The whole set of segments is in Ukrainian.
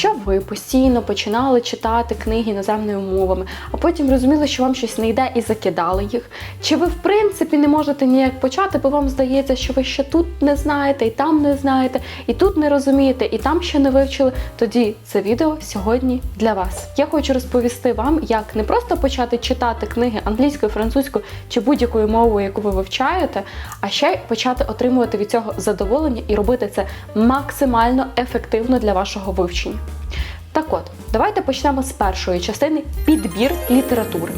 Що ви постійно починали читати книги іноземними мовами, а потім розуміли, що вам щось не йде і закидали їх? Чи ви в принципі не можете ніяк почати, бо вам здається, що ви ще тут не знаєте, і там не знаєте, і тут не розумієте, і там ще не вивчили? Тоді це відео сьогодні для вас. Я хочу розповісти вам, як не просто почати читати книги англійською, французькою чи будь-якою мовою, яку ви вивчаєте, а ще й почати отримувати від цього задоволення і робити це максимально ефективно для вашого вивчення. Так от, давайте почнемо з першої частини підбір літератури.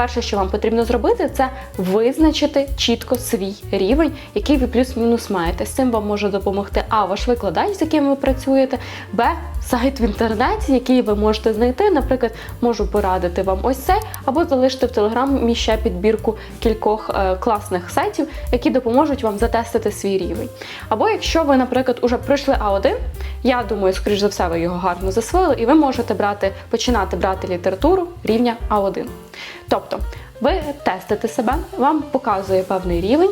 Перше, що вам потрібно зробити, це визначити чітко свій рівень, який ви плюс-мінус маєте. З цим вам може допомогти А, ваш викладач, з яким ви працюєте, Б, сайт в інтернеті, який ви можете знайти. Наприклад, можу порадити вам ось цей, або залишити в телеграмі ще підбірку кількох е, класних сайтів, які допоможуть вам затестити свій рівень. Або якщо ви, наприклад, уже пройшли А1, я думаю, скоріш за все, ви його гарно засвоїли, і ви можете брати, починати брати літературу рівня А1. Тобто, ви тестите себе, вам показує певний рівень,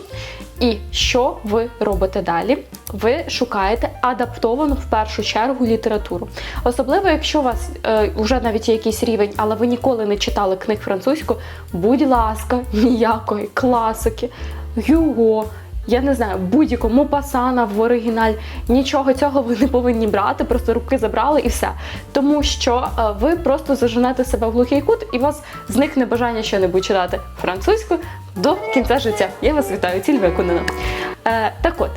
і що ви робите далі? Ви шукаєте адаптовану в першу чергу літературу. Особливо, якщо у вас е, вже навіть є якийсь рівень, але ви ніколи не читали книг французькою, будь ласка, ніякої класики, Гюго, я не знаю, будь-якому пасана в оригіналі. Нічого цього ви не повинні брати, просто руки забрали і все. Тому що е, ви просто заженете себе в глухий кут, і у вас зникне бажання що-небудь читати французьку до кінця життя. Я вас вітаю, ціль виконана. Е, так от,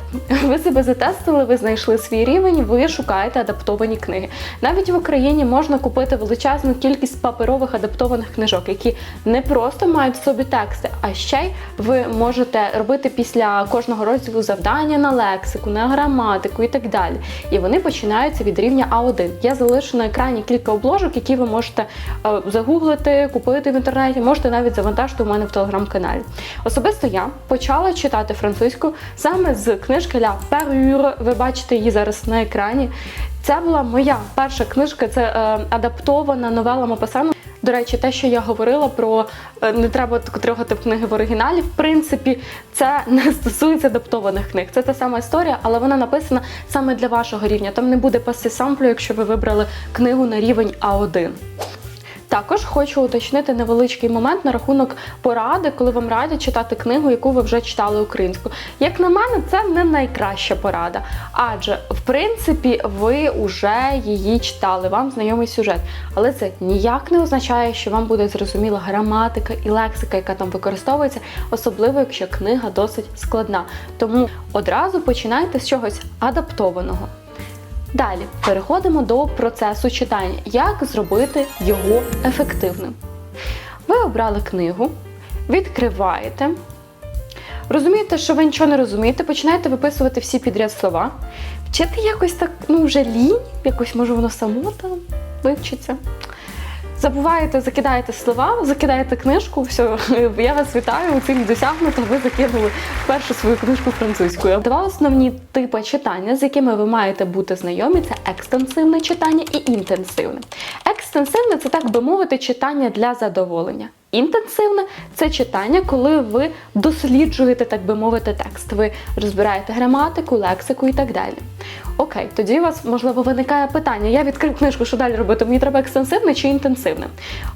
ви себе затестили, ви знайшли свій рівень, ви шукаєте адаптовані книги. Навіть в Україні можна купити величезну кількість паперових адаптованих книжок, які не просто мають в собі тексти, а ще й ви можете робити після кожного розділу завдання на лексику, на граматику і так далі. І вони починаються від рівня А1. Я залишу на екрані кілька обложок, які ви можете е, загуглити, купити в інтернеті, можете навіть завантажити у мене в телеграм-каналі. Особисто я почала читати французьку саме з книжки Ля Перюр. Ви бачите її зараз на екрані. Це була моя перша книжка, це е, адаптована новела Мопасану. До речі, те, що я говорила про е, не треба трогати книги в оригіналі, в принципі, це не стосується адаптованих книг. Це та сама історія, але вона написана саме для вашого рівня. Там не буде паси самплю, якщо ви вибрали книгу на рівень А1. Також хочу уточнити невеличкий момент на рахунок поради, коли вам радять читати книгу, яку ви вже читали українською. Як на мене, це не найкраща порада, адже в принципі ви вже її читали, вам знайомий сюжет. Але це ніяк не означає, що вам буде зрозуміла граматика і лексика, яка там використовується, особливо якщо книга досить складна. Тому одразу починайте з чогось адаптованого. Далі переходимо до процесу читання. Як зробити його ефективним? Ви обрали книгу, відкриваєте. Розумієте, що ви нічого не розумієте, починаєте виписувати всі підряд слова. Вчити якось так, ну, вже лінь, якось може воно само там вивчиться. Забуваєте, закидаєте слова, закидаєте книжку, все, я вас вітаю, цим досягнуто, ви закинули першу свою книжку французькою. Два основні типи читання, з якими ви маєте бути знайомі, це екстенсивне читання і інтенсивне. Екстенсивне це, так би мовити, читання для задоволення. Інтенсивне це читання, коли ви досліджуєте, так би мовити, текст. Ви розбираєте граматику, лексику і так далі. Окей, тоді у вас можливо виникає питання: я відкрив книжку, що далі робити? Мені треба екстенсивне чи інтенсивне?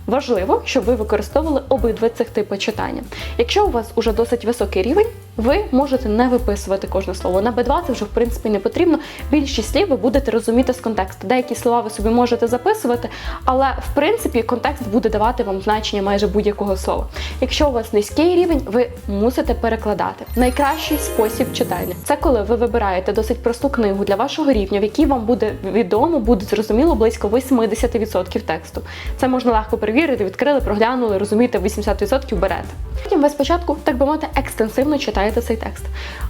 Важливо, щоб ви використовували обидва цих типи читання. Якщо у вас уже досить високий рівень, ви можете не виписувати кожне слово. На B2 це вже в принципі не потрібно. Більшість слів ви будете розуміти з контексту. Деякі слова ви собі можете записувати, але в принципі контекст буде давати вам значення майже будь-якого слова. Якщо у вас низький рівень, ви мусите перекладати. Найкращий спосіб читання це коли ви вибираєте досить просту книгу для вашого рівня, в якій вам буде відомо, буде зрозуміло близько 80% тексту. Це можна легко перевірити, відкрили, проглянули, розумієте, 80% берете. Потім ви спочатку, так би мовити, екстенсивно читаєте цей текст.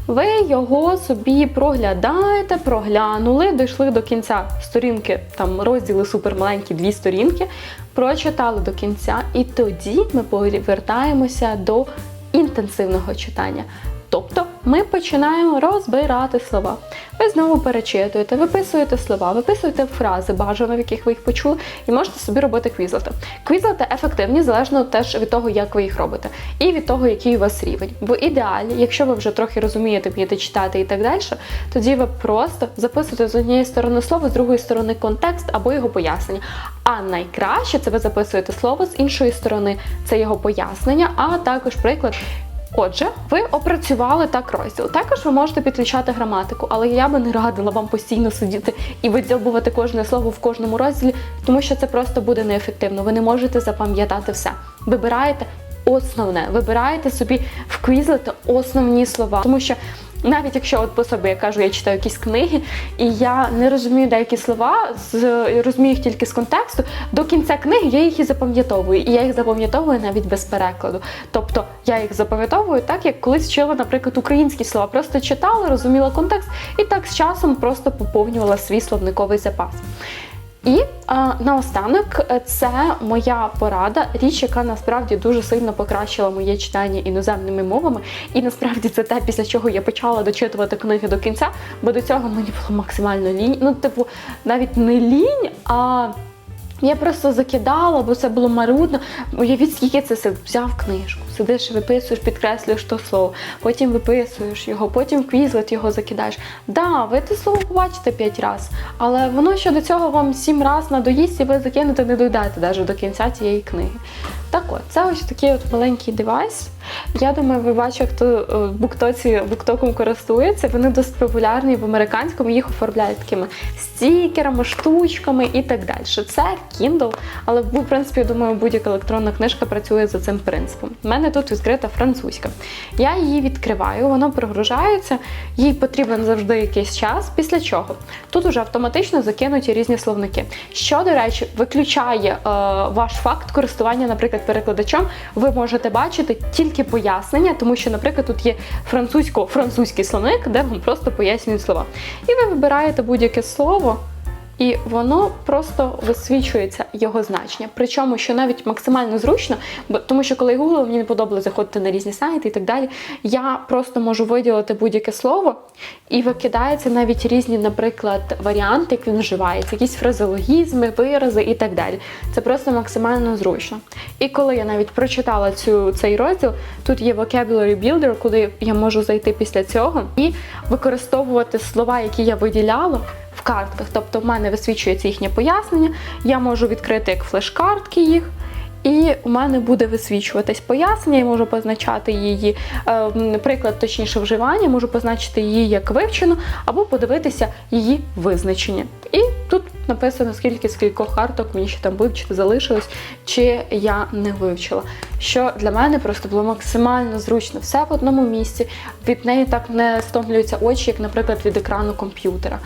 Ви його собі проглядаєте, проглянули, дійшли до кінця сторінки, там розділи супермаленькі, дві сторінки, прочитали до кінця, і тоді ми повертаємося до інтенсивного читання. Тобто ми починаємо розбирати слова. Ви знову перечитуєте, виписуєте слова, виписуєте фрази, бажано, в яких ви їх почули, і можете собі робити квізлети. Квізлети ефективні залежно теж від того, як ви їх робите, і від того, який у вас рівень. В ідеалі, якщо ви вже трохи розумієте, вмієте читати і так далі, тоді ви просто записуєте з однієї сторони слово, з другої сторони контекст або його пояснення. А найкраще це ви записуєте слово з іншої сторони, це його пояснення, а також приклад. Отже, ви опрацювали так розділ. Також ви можете підключати граматику, але я би не радила вам постійно сидіти і видзьобувати кожне слово в кожному розділі, тому що це просто буде неефективно. Ви не можете запам'ятати все. Вибираєте основне, вибираєте собі в квізлети основні слова, тому що. Навіть якщо от по собі я кажу, я читаю якісь книги, і я не розумію деякі слова, з розумію їх тільки з контексту. До кінця книги я їх і запам'ятовую, і я їх запам'ятовую навіть без перекладу. Тобто я їх запам'ятовую так, як колись вчила, наприклад, українські слова. Просто читала, розуміла контекст, і так з часом просто поповнювала свій словниковий запас. І а, наостанок е, це моя порада, річ, яка насправді дуже сильно покращила моє читання іноземними мовами. І насправді це те, після чого я почала дочитувати книги до кінця, бо до цього мені було максимально лінь. Ну, типу, навіть не лінь, а я просто закидала, бо це було марудно. Уявіть, скільки це сил. Взяв книжку, сидиш, виписуєш, підкреслюєш то слово, потім виписуєш його, потім в квізлет його закидаєш. Да, ви те слово побачите п'ять разів, але воно ще до цього вам сім разів надоїсть, і ви закинете не дойдете навіть до кінця цієї книги. Так от, це ось такий от маленький девайс. Я думаю, ви бачите, хто е, в буктоці буктоком користується. Вони досить популярні в американському, їх оформляють такими стікерами, штучками і так далі. Це Kindle, але в принципі, я думаю, будь-яка електронна книжка працює за цим принципом. У мене тут відкрита французька. Я її відкриваю, воно прогружається, їй потрібен завжди якийсь час. Після чого тут уже автоматично закинуті різні словники. Що, до речі, виключає е, ваш факт користування, наприклад, перекладачем, ви можете бачити тільки пояснення, тому що, наприклад, тут є французько-французький словник, де вам просто пояснюють слова. І ви вибираєте будь-яке слово. І воно просто висвічується його значення. Причому, що навіть максимально зручно, бо тому що коли я гуглила, мені не подобалося заходити на різні сайти і так далі. Я просто можу виділити будь-яке слово, і викидається навіть різні, наприклад, варіанти, як він вживається, якісь фразеологізми, вирази і так далі. Це просто максимально зручно. І коли я навіть прочитала цю цей розділ, тут є Vocabulary Builder, куди я можу зайти після цього і використовувати слова, які я виділяла картках. Тобто в мене висвічується їхнє пояснення, я можу відкрити як флеш-картки їх. І у мене буде висвічуватись пояснення, я можу позначати її, е, приклад, точніше, вживання, можу позначити її як вивчену, або подивитися її визначення. І тут написано, скільки з кількох карток мені ще там вивчити залишилось, чи я не вивчила. Що для мене просто було максимально зручно. Все в одному місці. Від неї так не стомлюються очі, як, наприклад, від екрану комп'ютера.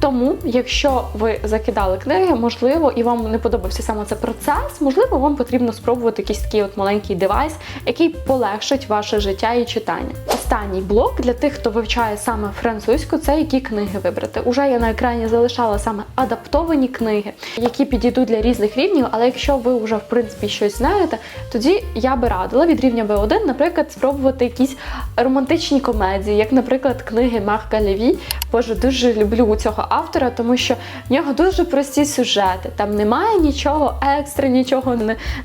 Тому, якщо ви закидали книги, можливо, і вам не подобався саме цей процес, можливо, вам потрібно спробувати якийсь такий от маленький девайс, який полегшить ваше життя і читання. Останній блок для тих, хто вивчає саме французьку, це які книги вибрати. Уже я на екрані залишала саме адаптовані книги, які підійдуть для різних рівнів. Але якщо ви вже в принципі щось знаєте, тоді я би радила від рівня B1, наприклад, спробувати якісь романтичні комедії, як, наприклад, книги Марка Леві. Боже, дуже люблю цього автора, тому що в нього дуже прості сюжети. Там немає нічого екстра, нічого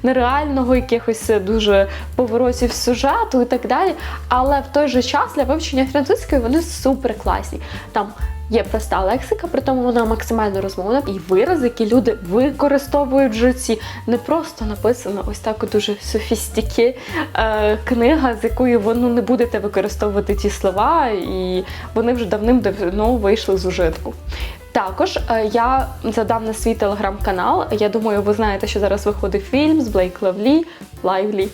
нереального, якихось дуже поворотів сюжету і так далі. Але в той же час для вивчення французької вони супер класні. Там Є проста лексика, при тому вона максимально розмовна, і вирази, які люди використовують в житті. Не просто написано ось так дуже софістіки е, книга, з якою ви ну, не будете використовувати ті слова, і вони вже давним-давно вийшли з ужитку. Також е, я задам на свій телеграм-канал. Я думаю, ви знаєте, що зараз виходить фільм з Блейк Лавлі, Лайвлі.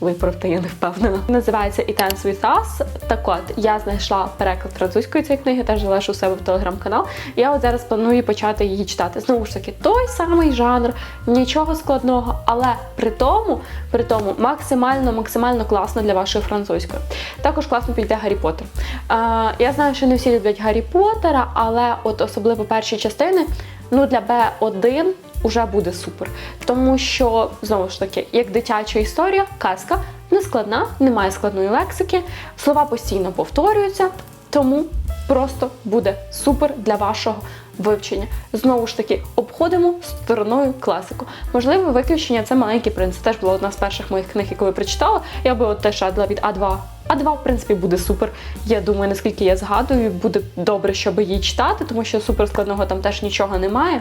Виправте, я не впевнена. Називається «It Ends With Us». Так от, я знайшла переклад французької цієї книги, теж залишу у себе в телеграм-канал. Я от зараз планую почати її читати. Знову ж таки, той самий жанр, нічого складного, але при тому, при тому максимально, максимально класно для вашої французької. Також класно піде Гаррі Поттер. Е, я знаю, що не всі люблять Гаррі Поттера, але от особливо перші частини, ну для Б1 вже буде супер. Тому що, знову ж таки, як дитяча історія, казка, не складна, немає складної лексики, слова постійно повторюються, тому просто буде супер для вашого вивчення. Знову ж таки, обходимо стороною класику. Можливе виключення це маленький принц. Теж була одна з перших моїх книг, яку я прочитала. Я би от теж радила від А2. А2, в принципі, буде супер. Я думаю, наскільки я згадую, буде добре, щоб її читати, тому що супер складного там теж нічого немає.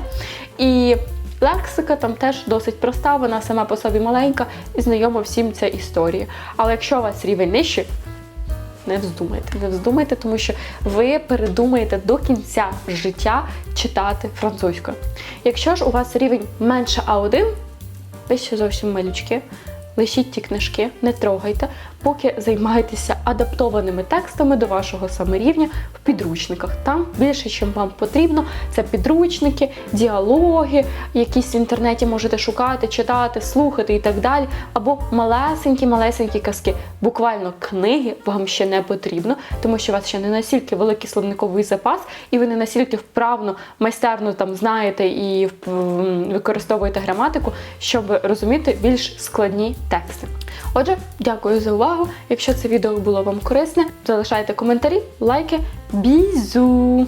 І лексика там теж досить проста, вона сама по собі маленька і знайома всім ця історія. Але якщо у вас рівень нижчий, не вздумайте, не вздумайте, тому що ви передумаєте до кінця життя читати французькою. Якщо ж у вас рівень менше А1, ви ще зовсім малючки, лишіть ті книжки, не трогайте, поки займаєтеся адаптованими текстами до вашого саме рівня в підручниках. Там більше, чим вам потрібно, це підручники, діалоги, якісь в інтернеті можете шукати, читати, слухати і так далі. Або малесенькі-малесенькі казки. Буквально книги вам ще не потрібно, тому що у вас ще не настільки великий словниковий запас, і ви не настільки вправно, майстерно там знаєте і використовуєте граматику, щоб розуміти більш складні тексти. Отже, дякую за увагу. Якщо це відео було вам корисне, залишайте коментарі, лайки. Бізу!